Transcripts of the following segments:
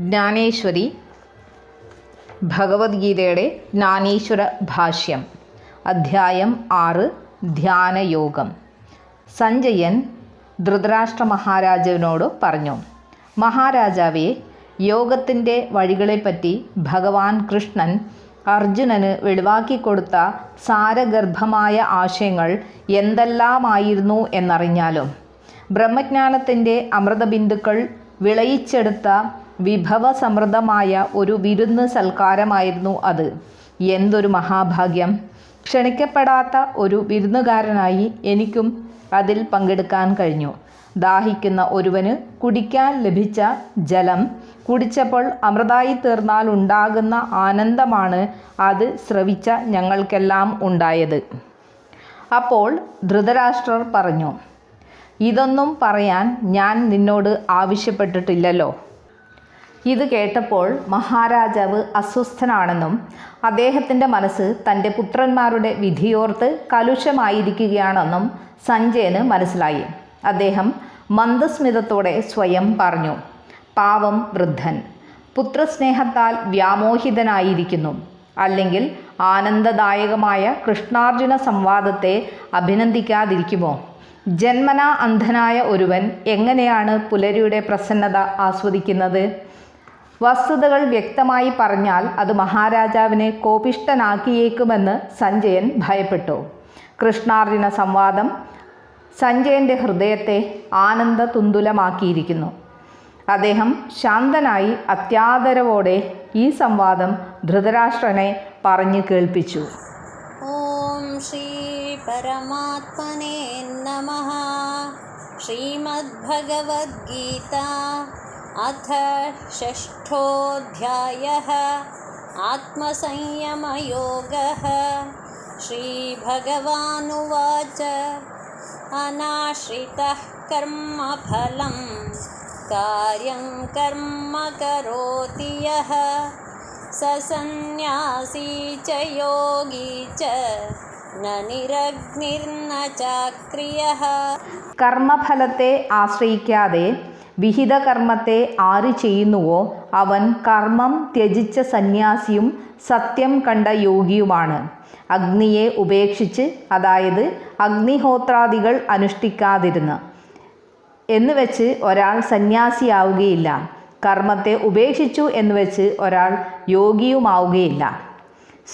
ജ്ഞാനേശ്വരി ഭഗവത്ഗീതയുടെ ജ്ഞാനേശ്വര ഭാഷ്യം അധ്യായം ആറ് ധ്യാനയോഗം. സഞ്ജയൻ ധൃതരാഷ്ട്ര മഹാരാജാവിനോട് പറഞ്ഞു മഹാരാജാവെ യോഗത്തിന്റെ വഴികളെപ്പറ്റി ഭഗവാൻ കൃഷ്ണൻ അർജുനന് വെളിവാക്കിക്കൊടുത്ത സാരഗർഭമായ ആശയങ്ങൾ എന്തെല്ലാമായിരുന്നു എന്നറിഞ്ഞാലും ബ്രഹ്മജ്ഞാനത്തിന്റെ അമൃതബിന്ദുക്കൾ വിളയിച്ചെടുത്ത വിഭവസമൃദ്ധമായ ഒരു വിരുന്ന് സൽക്കാരമായിരുന്നു അത്. എന്തൊരു മഹാഭാഗ്യം. ക്ഷണിക്കപ്പെടാത്ത ഒരു വിരുന്നുകാരനായി എനിക്കും അതിൽ പങ്കെടുക്കാൻ കഴിഞ്ഞു. ദാഹിക്കുന്ന ഒരുവന് കുടിക്കാൻ ലഭിച്ച ജലം കുടിച്ചപ്പോൾ അമൃതായി തീർന്നാൽ ഉണ്ടാകുന്ന ആനന്ദമാണ് അത് ശ്രവിച്ച ഞങ്ങൾക്കെല്ലാം ഉണ്ടായത്. അപ്പോൾ ധൃതരാഷ്ട്രർ പറഞ്ഞു ഇതൊന്നും പറയാൻ ഞാൻ നിന്നോട് ആവശ്യപ്പെട്ടിട്ടില്ലല്ലോ. ഇത് കേട്ടപ്പോൾ മഹാരാജാവ് അസ്വസ്ഥനാണെന്നും അദ്ദേഹത്തിന്റെ മനസ്സ് തന്റെ പുത്രന്മാരുടെ വിധിയോർത്ത് കലുഷമായിരിക്കുകയാണെന്നും സഞ്ജയന് മനസ്സിലായി. അദ്ദേഹം മന്ദസ്മിതത്തോടെ സ്വയം പറഞ്ഞു പാവം വൃദ്ധൻ പുത്രസ്നേഹത്താൽ വ്യാമോഹിതനായിരിക്കുന്നു. അല്ലെങ്കിൽ ആനന്ദദായകമായ കൃഷ്ണാർജുന സംവാദത്തെ അഭിനന്ദിക്കാതിരിക്കുമോ? ജന്മനാ അന്ധനായ ഒരുവൻ എങ്ങനെയാണ് പുലരിയുടെ പ്രസന്നത ആസ്വദിക്കുന്നത്? വസ്തുതകൾ വ്യക്തമായി പറഞ്ഞാൽ അത് മഹാരാജാവിനെ കോപിഷ്ടനാക്കിയേക്കുമെന്ന് സഞ്ജയൻ ഭയപ്പെട്ടു. കൃഷ്ണാർജുന സംവാദം സഞ്ജയന്റെ ഹൃദയത്തെ ആനന്ദ തുന്തുലമാക്കിയിരിക്കുന്നു അദ്ദേഹം ശാന്തനായി അത്യാദരവോടെ ഈ സംവാദം ധൃതരാഷ്ട്രനെ പറഞ്ഞു കേൾപ്പിച്ചു. ഓം ശ്രീ പരമാത്മനേ നമ. ശ്രീമദ്ഭഗവത്ഗീത. अथ षष्ठोऽध्यायः आत्मसंयमयोगः श्रीभगवानुवाच अनाश्रितः कर्मफलं कार्यं कर्म करोति यः स सन्न्यासी च योगी च न निरग्निर्न चाक्रियः കർമ്മഫലത്തെ ആശ്രയിക്കാതെ വിഹിത കർമ്മത്തെ ആര് ചെയ്യുന്നുവോ അവൻ കർമ്മം ത്യജിച്ച സന്യാസിയും സത്യം കണ്ട യോഗിയുമാണ്. അഗ്നിയെ ഉപേക്ഷിച്ച് അതായത് അഗ്നിഹോത്രാദികൾ അനുഷ്ഠിക്കാതിരുന്ന് എന്ന് വെച്ച് ഒരാൾ സന്യാസിയാവുകയില്ല. കർമ്മത്തെ ഉപേക്ഷിച്ചു എന്ന് വെച്ച് ഒരാൾ യോഗിയുമാവുകയില്ല.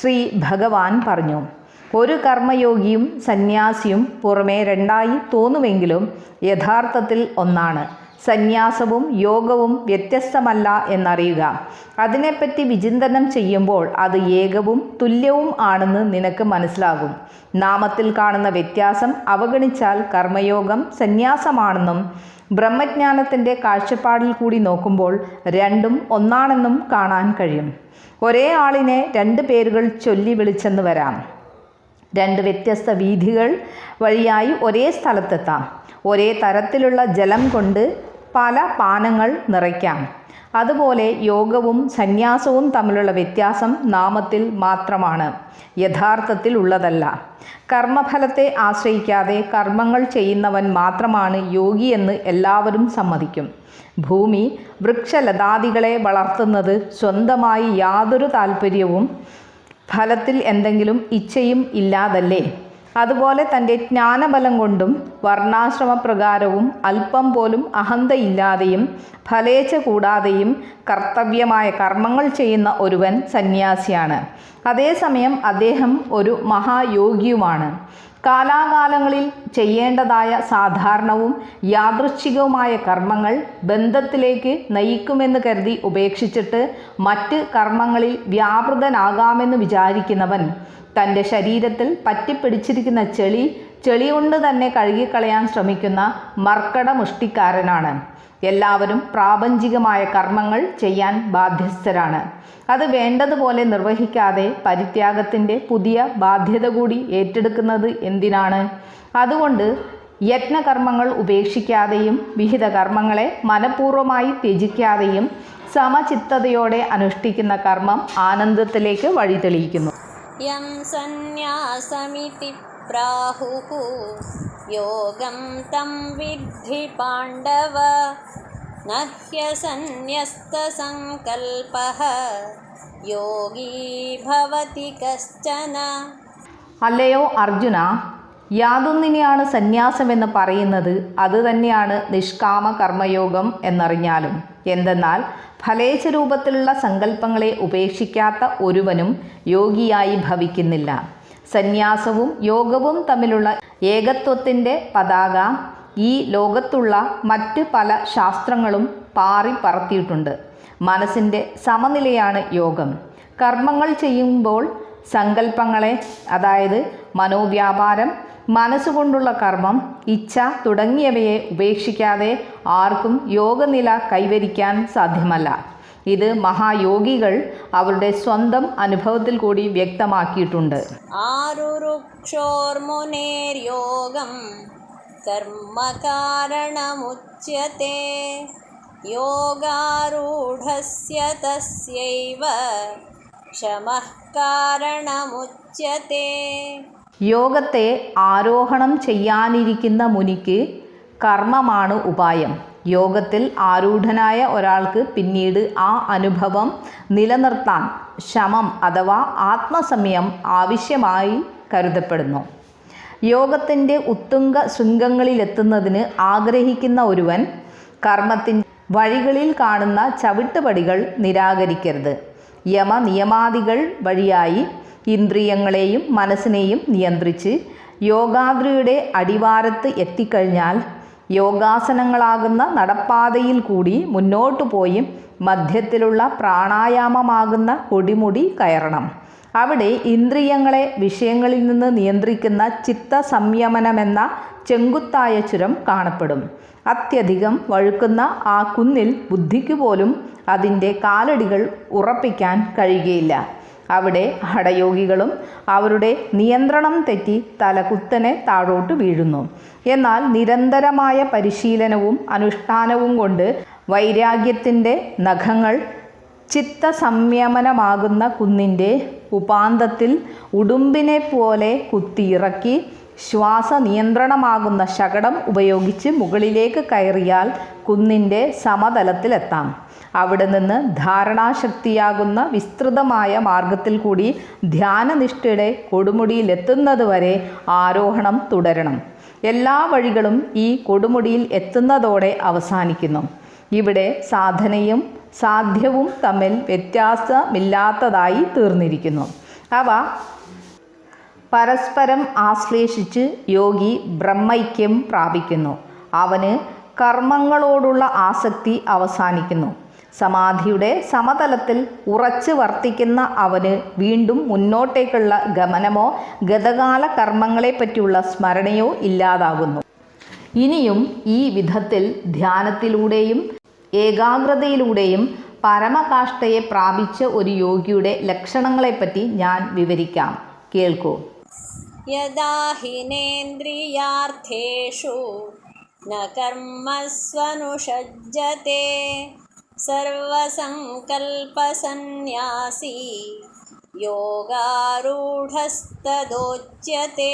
ശ്രീ ഭഗവാൻ പറഞ്ഞു ഒരു കർമ്മയോഗിയും സന്യാസിയും പുറമേ രണ്ടായി തോന്നുമെങ്കിലും യഥാർത്ഥത്തിൽ ഒന്നാണ്. സന്യാസവും യോഗവും വ്യത്യസ്തമല്ല എന്നറിയുക. അതിനെപ്പറ്റി വിചിന്തനം ചെയ്യുമ്പോൾ അത് ഏകവും തുല്യവും ആണെന്ന് നിനക്ക് മനസ്സിലാകും. നാമത്തിൽ കാണുന്ന വ്യത്യാസം അവഗണിച്ചാൽ കർമ്മയോഗം സന്യാസമാണെന്നും ബ്രഹ്മജ്ഞാനത്തിന്റെ കാഴ്ചപ്പാടിൽ കൂടി നോക്കുമ്പോൾ രണ്ടും ഒന്നാണെന്നും കാണാൻ കഴിയും. ഒരേ ആളിനെ രണ്ട് പേരുകൾ ചൊല്ലി വിളിച്ചെന്ന് വരാം. രണ്ട് വ്യത്യസ്ത വീഥികൾ വഴിയായി ഒരേ സ്ഥലത്തെത്താം. ഒരേ തരത്തിലുള്ള ജലം കൊണ്ട് പല പാനങ്ങൾ നിറയ്ക്കാം. അതുപോലെ യോഗവും സന്യാസവും തമ്മിലുള്ള വ്യത്യാസം നാമത്തിൽ മാത്രമാണ്. യഥാർത്ഥത്തിൽ ഉള്ളതല്ല. കർമ്മഫലത്തെ ആശ്രയിക്കാതെ കർമ്മങ്ങൾ ചെയ്യുന്നവൻ മാത്രമാണ് യോഗിയെന്ന് എല്ലാവരും സമ്മതിക്കും. ഭൂമി വൃക്ഷലതാദികളെ വളർത്തുന്നത് സ്വന്തമായി യാതൊരു താല്പര്യവും ഫലത്തിൽ എന്തെങ്കിലും ഇച്ഛയും ഇല്ലാതല്ലേ? അതുപോലെ തന്റെ ജ്ഞാനബലം കൊണ്ടും വർണാശ്രമപ്രകാരവും അല്പം പോലും അഹന്തയില്ലാതെയും ഫലേച്ഛ കൂടാതെയും കർത്തവ്യമായ കർമ്മങ്ങൾ ചെയ്യുന്ന ഒരുവൻ സന്യാസിയാണ്. അതേസമയം അദ്ദേഹം ഒരു മഹായോഗിയുമാണ്. കാലാകാലങ്ങളിൽ ചെയ്യേണ്ടതായ സാധാരണവും യാദൃച്ഛികവുമായ കർമ്മങ്ങൾ ബന്ധത്തിലേക്ക് നയിക്കുമെന്ന് കരുതി ഉപേക്ഷിച്ചിട്ട് മറ്റ് കർമ്മങ്ങളിൽ വ്യാപൃതനാകാമെന്ന് വിചാരിക്കുന്നവൻ തന്റെ ശരീരത്തിൽ പറ്റിപ്പിടിച്ചിരിക്കുന്ന ചെളി ചെളി കൊണ്ട് തന്നെ കഴുകിക്കളയാൻ ശ്രമിക്കുന്ന മർക്കട മുഷ്ടിക്കാരനാണ്. എല്ലാവരും പ്രാപഞ്ചികമായ കർമ്മങ്ങൾ ചെയ്യാൻ ബാധ്യസ്ഥരാണ്. അത് വേണ്ടതുപോലെ നിർവഹിക്കാതെ പരിത്യാഗത്തിന്റെ പുതിയ ബാധ്യത കൂടി ഏറ്റെടുക്കുന്നത് എന്തിനാണ്? അതുകൊണ്ട് യജ്ഞകർമ്മങ്ങൾ ഉപേക്ഷിക്കാതെയും വിഹിത കർമ്മങ്ങളെ മനഃപൂർവമായി ത്യജിക്കാതെയും സമചിത്തതയോടെ അനുഷ്ഠിക്കുന്ന കർമ്മം ആനന്ദത്തിലേക്ക് വഴിതെളിയിക്കുന്നു. യോഗം തം വിദ്ധി പാണ്ഡവ നഹ്യസന്യസ്തസങ്കൽപ യോഗീ ഭവതി കശ്ചന അല്ലയോ അർജുന യാതൊന്നിനെയാണ് സന്യാസമെന്ന് പറയുന്നത് അതുതന്നെയാണ് നിഷ്കാമ കർമ്മയോഗം എന്നറിഞ്ഞാലും. എന്തെന്നാൽ ഫലേച്ഛ രൂപത്തിലുള്ള സങ്കല്പങ്ങളെ ഉപേക്ഷിക്കാത്ത ഒരുവനും യോഗിയായി ഭവിക്കുന്നില്ല. സന്യാസവും യോഗവും തമ്മിലുള്ള ഏകത്വത്തിന്റെ പതാക ഈ ലോകത്തുള്ള മറ്റ് പല ശാസ്ത്രങ്ങളും പാറി പറത്തിയിട്ടുണ്ട്. മനസ്സിന്റെ സമനിലയാണ് യോഗം. കർമ്മങ്ങൾ ചെയ്യുമ്പോൾ സങ്കല്പങ്ങളെ അതായത് മനോവ്യാപാരം മനസ്സുകൊണ്ടുള്ള കർമ്മം ഇച്ഛ തുടങ്ങിയവയെ ഉപേക്ഷിക്കാതെ ആർക്കും യോഗനില കൈവരിക്കാൻ സാധ്യമല്ല. ഇത് മഹായോഗികൾ അവരുടെ സ്വന്തം അനുഭവത്തിൽ കൂടി വ്യക്തമാക്കിയിട്ടുണ്ട്. തസ്യൈവ യോഗത്തെ ആരോഹണം ചെയ്യാനിരിക്കുന്ന മുനിക്ക് കർമ്മമാണ് ഉപായം. യോഗത്തിൽ ആരൂഢനായ ഒരാൾക്ക് പിന്നീട് ആ അനുഭവം നിലനിർത്താൻ ശമം അഥവാ ആത്മസമയം ആവശ്യമായി കരുതപ്പെടുന്നു. യോഗത്തിന്റെ ഉത്തുംഗ ശൃംഗങ്ങളിലെത്തുന്നതിന് ആഗ്രഹിക്കുന്ന ഒരുവൻ കർമ്മത്തിന്റെ വഴികളിൽ കാണുന്ന ചവിട്ടുപടികൾ നിരാകരിക്കരുത്. യമ നിയമാദികൾ വഴിയായി ഇന്ദ്രിയങ്ങളെയും മനസ്സിനെയും നിയന്ത്രിച്ച് യോഗാദ്രിയുടെ അടിവാരത്ത് എത്തിക്കഴിഞ്ഞാൽ യോഗാസനങ്ങളാകുന്ന നടപ്പാതയിൽ കൂടി മുന്നോട്ടു പോയി മധ്യത്തിലുള്ള പ്രാണായാമമാകുന്ന കൊടിമുടി കയറണം. അവിടെ ഇന്ദ്രിയങ്ങളെ വിഷയങ്ങളിൽ നിന്ന് നിയന്ത്രിക്കുന്ന ചിത്ത സംയമനമെന്ന ചെങ്കുത്തായ ചുരം കാണപ്പെടും. അത്യധികം വഴുക്കുന്ന ആ കുന്നിൽ ബുദ്ധിക്ക് പോലും അതിന്റെ കാലടികൾ ഉറപ്പിക്കാൻ കഴിയുകയില്ല. അവിടെ ഹടയോഗികളും അവരുടെ നിയന്ത്രണം തെറ്റി തലകുത്തനെ താഴോട്ട് വീഴുന്നു. എന്നാൽ നിരന്തരമായ പരിശീലനവും അനുഷ്ഠാനവും കൊണ്ട് വൈരാഗ്യത്തിന്റെ നഖങ്ങൾ ചിത്തസംയമനമാകുന്ന കുന്നിന്റെ ഉപാന്തത്തിൽ ഉടുമ്പിനെ പോലെ കുത്തിയിറക്കി ശ്വാസ നിയന്ത്രണമാകുന്ന ശകടം ഉപയോഗിച്ച് മുകളിലേക്ക് കയറിയാൽ കുന്നിന്റെ സമതലത്തിലെത്താം. അവിടെ നിന്ന് ധാരണാശക്തിയാകുന്ന വിസ്തൃതമായ മാർഗത്തിൽ കൂടി ധ്യാനനിഷ്ഠയുടെ കൊടുമുടിയിലെത്തുന്നതുവരെ ആരോഹണം തുടരണം. എല്ലാ വഴികളും ഈ കൊടുമുടിയിൽ എത്തുന്നതോടെ അവസാനിക്കുന്നു. ഇവിടെ സാധനയും സാധ്യവും തമ്മിൽ വ്യത്യാസമില്ലാത്തതായി തീർന്നിരിക്കുന്നു. അവ പരസ്പരം ആശ്ലേഷിച്ച് യോഗി ബ്രഹ്മൈക്യം പ്രാപിക്കുന്നു. അവന് കർമ്മങ്ങളോടുള്ള ആസക്തി അവസാനിക്കുന്നു. സമാധിയുടെ സമതലത്തിൽ ഉറച്ചു വർത്തിക്കുന്ന അവന് വീണ്ടും മുന്നോട്ടേക്കുള്ള ഗമനമോ ഗതകാല കർമ്മങ്ങളെപ്പറ്റിയുള്ള സ്മരണയോ ഇല്ലാതാകുന്നു. ഇനിയും ഈ വിധത്തിൽ ധ്യാനത്തിലൂടെയും ഏകാഗ്രതയിലൂടെയും പരമകാഷ്ഠയെ പ്രാപിച്ച ഒരു യോഗിയുടെ ലക്ഷണങ്ങളെപ്പറ്റി ഞാൻ വിവരിക്കാം. കേൾക്കൂ. യഥാഹിനേന്ദ്രിയാർത്ഥേഷു നർമ്മസ്വനുഷജ്ജത്തെ सर्वसङ्कल्पसन्न्यासी योगारूढस्तदोच्यते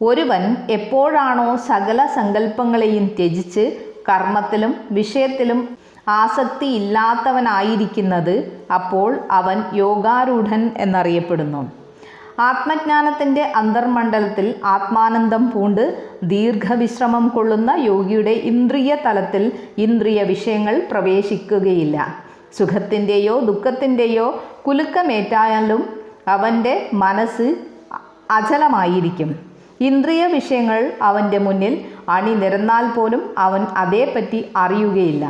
ഒരുവൻ എപ്പോഴാണോ സകല സങ്കല്പങ്ങളെയും ത്യജിച്ച് കർമ്മത്തിലും വിഷയത്തിലും ആസക്തിയില്ലാത്തവനായിരിക്കുന്നത് അപ്പോൾ അവൻ യോഗാരൂഢൻ എന്നറിയപ്പെടുന്നു ആത്മജ്ഞാനത്തിന്റെ അന്തർമണ്ഡലത്തിൽ ആത്മാനന്ദം പൂണ്ട് ദീർഘവിശ്രമം കൊള്ളുന്ന യോഗിയുടെ ഇന്ദ്രിയ തലത്തിൽ ഇന്ദ്രിയ വിഷയങ്ങൾ പ്രവേശിക്കുകയില്ല. സുഖത്തിന്റെയോ ദുഃഖത്തിന്റെയോ കുലുക്കമേറ്റായാലും അവന്റെ മനസ്സ് അചലമായിരിക്കും. ഇന്ദ്രിയ വിഷയങ്ങൾ അവന്റെ മുന്നിൽ അണിനിരന്നാൽ പോലും അവൻ അതേപ്പറ്റി അറിയുകയില്ല.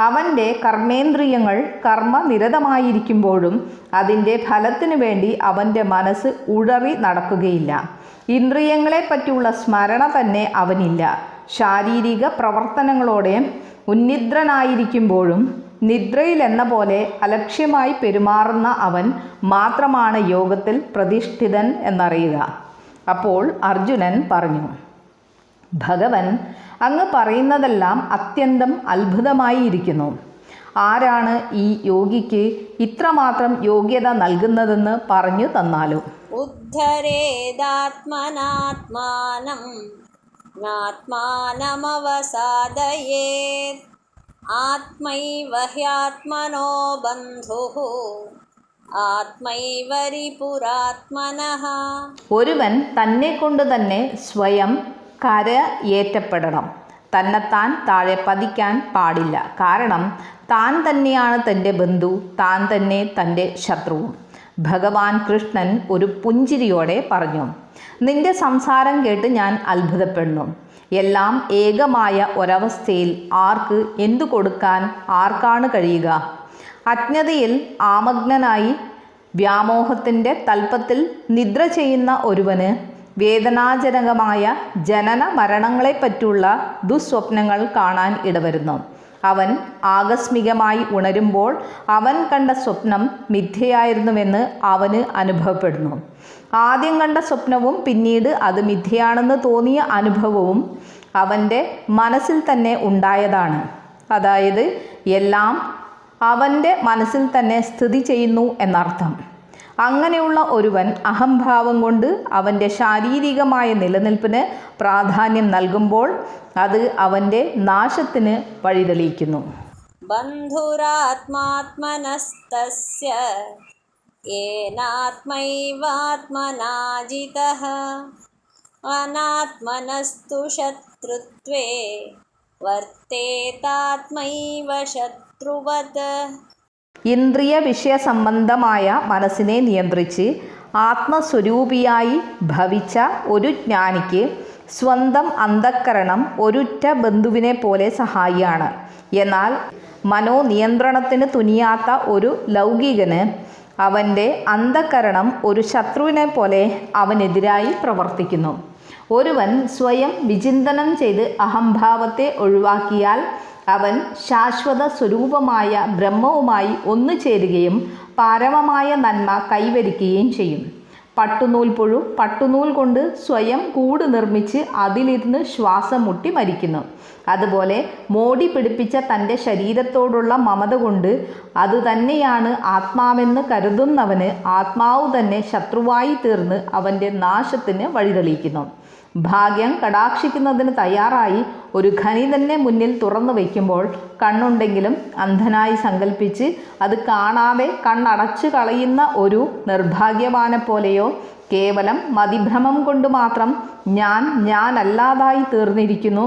അവന്റെ കർമ്മേന്ദ്രിയങ്ങൾ കർമ്മനിരതമായിരിക്കുമ്പോഴും അതിന്റെ ഫലത്തിനു വേണ്ടി അവന്റെ മനസ്സ് ഉഴറി നടക്കുകയില്ല. ഇന്ദ്രിയങ്ങളെ പറ്റിയുള്ള സ്മരണ തന്നെ അവനില്ല. ശാരീരിക പ്രവർത്തനങ്ങളോടെ ഉന്നിദ്രനായിരിക്കുമ്പോഴും നിദ്രയിലെന്ന പോലെ അലക്ഷ്യമായി പെരുമാറുന്ന അവൻ മാത്രമാണ് യോഗത്തിൽ പ്രതിഷ്ഠിതൻ എന്നറിയുക. അപ്പോൾ അർജുനൻ പറഞ്ഞു ഭഗവൻ അങ്ങ് പറയുന്നതെല്ലാം അത്യന്തം അത്ഭുതമായിരിക്കുന്നു. ആരാണ് ഈ യോഗിക്ക് ഇത്രമാത്രം യോഗ്യത നൽകുന്നതെന്ന് പറഞ്ഞു തന്നാലും. ഉദ്ധരേതാത്മനാത്മാനം നാത്മാനമവസാദയേത് ആത്മൈവ ഹ്യാത്മനോ ഒരുവൻ തന്നെ കൊണ്ട് തന്നെ സ്വയം കരയേറ്റപ്പെടണം തന്നെത്താൻ താഴെ പതിക്കാൻ പാടില്ല. കാരണം താൻ തന്നെയാണ് തന്റെ ബന്ധു താൻ തന്നെ തന്റെ ശത്രുവും. ഭഗവാൻ കൃഷ്ണൻ ഒരു പുഞ്ചിരിയോടെ പറഞ്ഞു നിന്റെ സംസാരം കേട്ട് ഞാൻ അത്ഭുതപ്പെടുന്നു. എല്ലാം ഏകമായ ഒരവസ്ഥയിൽ ആർക്ക് എന്തു കൊടുക്കാൻ ആർക്കാണ് കഴിയുക? അജ്ഞതയിൽ ആമഗ്നനായി വ്യാമോഹത്തിന്റെ തൽപ്പത്തിൽ നിദ്ര ചെയ്യുന്ന ഒരുവന് വേദനാജനകമായ ജനന മരണങ്ങളെപ്പറ്റിയുള്ള ദുസ്വപ്നങ്ങൾ കാണാൻ ഇടവരുന്നു. അവൻ ആകസ്മികമായി ഉണരുമ്പോൾ അവൻ കണ്ട സ്വപ്നം മിഥ്യയായിരുന്നുവെന്ന് അവന് അനുഭവപ്പെടുന്നു. ആദ്യം കണ്ട സ്വപ്നവും പിന്നീട് അത് മിഥ്യയാണെന്ന് തോന്നിയ അനുഭവവും അവന്റെ മനസ്സിൽ തന്നെ ഉണ്ടായതാണ്. അതായത് എല്ലാം അവന്റെ മനസ്സിൽ തന്നെ സ്ഥിതി ചെയ്യുന്നു എന്നർത്ഥം. അങ്ങനെയുള്ള ഒരുവൻ അഹംഭാവം കൊണ്ട് അവന്റെ ശാരീരികമായ നിലനിൽപ്പിന് പ്രാധാന്യം നൽകുമ്പോൾ അത് അവന്റെ നാശത്തിന് വഴിതെളിയിക്കുന്നു. ബന്ധുരാത്മാത്മനസ്തസ്യ ഏനാത്മൈവാത്മനാജിത അനാത്മനസ്തു ശത്രുത്വേ വർത്തേതാത്മൈവ ശത്രുവത്. ഇന്ദ്രിയ വിഷയ സംബന്ധമായ മനസ്സിനെ നിയന്ത്രിച്ച് ആത്മസ്വരൂപിയായി ഭവിച്ച ഒരു ജ്ഞാനിക്ക് സ്വന്തം അന്ധക്കരണം ഒരുറ്റ ബന്ധുവിനെ പോലെ സഹായിയാണ്. എന്നാൽ മനോനിയന്ത്രണത്തിന് തുനിയാത്ത ഒരു ലൗകികന് അവന്റെ അന്ധക്കരണം ഒരു ശത്രുവിനെ പോലെ അവനെതിരായി പ്രവർത്തിക്കുന്നു. ഒരുവൻ സ്വയം വിചിന്തനം ചെയ്ത് അഹംഭാവത്തെ ഒഴിവാക്കിയാൽ അവൻ ശാശ്വത സ്വരൂപമായ ബ്രഹ്മവുമായി ഒന്നു ചേരുകയും പരമമായ നന്മ കൈവരിക്കുകയും ചെയ്യും. പട്ടുനൂൽ പുഴു പട്ടുനൂൽ കൊണ്ട് സ്വയം കൂട് നിർമ്മിച്ച് അതിലിരുന്ന് ശ്വാസം മുട്ടി മരിക്കുന്നു. അതുപോലെ മോടി പിടിപ്പിച്ച തന്റെ ശരീരത്തോടുള്ള മമത കൊണ്ട് അതുതന്നെയാണ് ആത്മാവെന്ന് കരുതുന്നവന് ആത്മാവ് തന്നെ ശത്രുവായി തീർന്ന് അവന്റെ നാശത്തിന് വഴിതെളിയിക്കുന്നു ഭാഗ്യം കടാക്ഷിക്കുന്നതിന് തയ്യാറായി ഒരു ഖനി തന്നെ മുന്നിൽ തുറന്നു വയ്ക്കുമ്പോൾ കണ്ണുണ്ടെങ്കിലും അന്ധനായി സങ്കല്പിച്ച് അത് കാണാതെ കണ്ണടച്ചു കളയുന്ന ഒരു നിർഭാഗ്യവാനെ പോലെയോ കേവലം മതിഭ്രമം കൊണ്ട് മാത്രം ഞാൻ ഞാനല്ലാതായി തീർന്നിരിക്കുന്നു.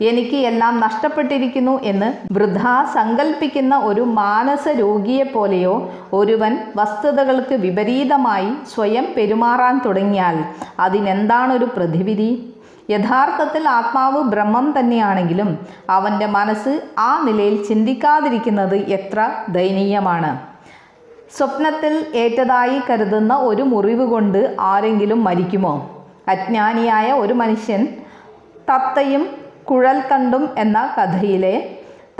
എനിക്ക് എല്ലാം നഷ്ടപ്പെട്ടിരിക്കുന്നു എന്ന് വൃഥ സങ്കല്പിക്കുന്ന ഒരു മാനസ രോഗിയെപ്പോലെയോ ഒരുവൻ വസ്തുതകൾക്ക് വിപരീതമായി സ്വയം പെരുമാറാൻ തുടങ്ങിയാൽ അതിനെന്താണൊരു പ്രതിവിധി? യഥാർത്ഥത്തിൽ ആത്മാവ് ബ്രഹ്മം തന്നെയാണെങ്കിലും അവന്റെ മനസ്സ് ആ നിലയിൽ ചിന്തിക്കാതിരിക്കുന്നത് എത്ര ദയനീയമാണ്. സ്വപ്നത്തിൽ ഏറ്റതായി കരുതുന്ന ഒരു മുറിവ് കൊണ്ട് ആരെങ്കിലും മരിക്കുമോ? അജ്ഞാനിയായ ഒരു മനുഷ്യൻ തത്തയും കുഴൽത്തണ്ടും എന്ന കഥയിലെ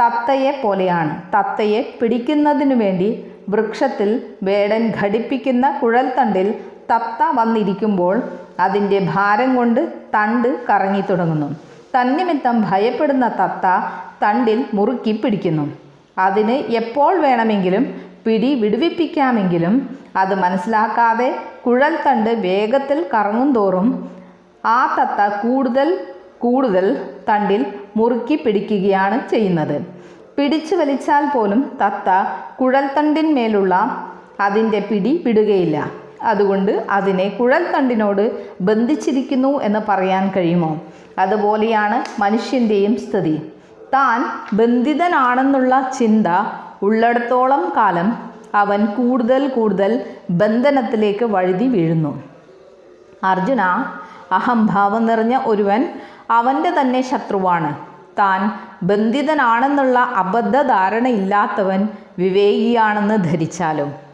തത്തയെ പോലെയാണ്. തത്തയെ പിടിക്കുന്നതിനു വേണ്ടി വൃക്ഷത്തിൽ വേടൻ ഘടിപ്പിക്കുന്ന കുഴൽത്തണ്ടിൽ തത്ത വന്നിരിക്കുമ്പോൾ അതിന്റെ ഭാരം കൊണ്ട് തണ്ട് കറങ്ങി തുടങ്ങുന്നു. തന്നിമിത്തം ഭയപ്പെടുന്ന തത്ത തണ്ടിൽ മുറുക്കി പിടിക്കുന്നു. അതിന് എപ്പോൾ വേണമെങ്കിലും പിടി വിടുവിപ്പിക്കാമെങ്കിലും അത് മനസ്സിലാക്കാതെ കുഴൽത്തണ്ട് വേഗത്തിൽ കറങ്ങും തോറും ആ തത്ത കൂടുതൽ കൂടുതൽ തണ്ടിൽ മുറുക്കി പിടിക്കുകയാണ് ചെയ്യുന്നത്. പിടിച്ചു വലിച്ചാൽ പോലും തത്ത കുഴൽത്തണ്ടിന്മേലുള്ള അതിന്റെ പിടി വിടുകയില്ല. അതുകൊണ്ട് അതിനെ കുഴൽത്തണ്ടിനോട് ബന്ധിച്ചിരിക്കുന്നു എന്ന് പറയാൻ കഴിയുമോ? അതുപോലെയാണ് മനുഷ്യന്റെയും സ്ഥിതി. താൻ ബന്ധിതനാണെന്നുള്ള ചിന്ത ഉള്ളിടത്തോളം കാലം അവൻ കൂടുതൽ കൂടുതൽ ബന്ധനത്തിലേക്ക് വഴുതി വീഴുന്നു. അർജുന അഹംഭാവം നിറഞ്ഞ ഒരുവൻ അവന്റെ തന്നെ ശത്രുവാണ്. താൻ ബന്ധിതനാണെന്നുള്ള അബദ്ധധാരണയില്ലാത്തവൻ വിവേകിയാണെന്ന് ധരിച്ചാലും.